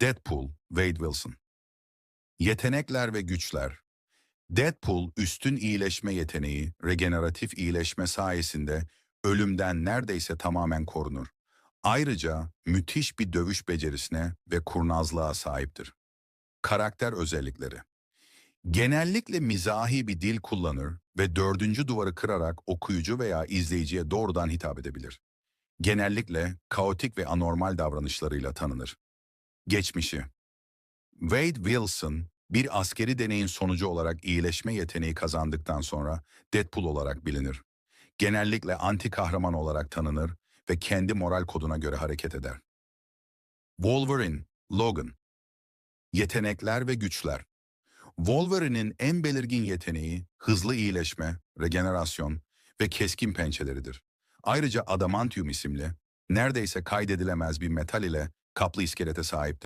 Deadpool, Wade Wilson. Yetenekler ve güçler. Deadpool üstün iyileşme yeteneği, regeneratif iyileşme sayesinde ölümden neredeyse tamamen korunur. Ayrıca müthiş bir dövüş becerisine ve kurnazlığa sahiptir. Karakter özellikleri. Genellikle mizahi bir dil kullanır ve dördüncü duvarı kırarak okuyucu veya izleyiciye doğrudan hitap edebilir. Genellikle kaotik ve anormal davranışlarıyla tanınır. Geçmişi Wade Wilson, bir askeri deneyin sonucu olarak iyileşme yeteneği kazandıktan sonra Deadpool olarak bilinir. Genellikle anti kahraman olarak tanınır ve kendi moral koduna göre hareket eder. Wolverine, Logan Yetenekler ve güçler Wolverine'in en belirgin yeteneği hızlı iyileşme, regenerasyon ve keskin pençeleridir. Ayrıca adamantium isimli, neredeyse kaydedilemez bir metal ile kaplı iskelete sahiptir.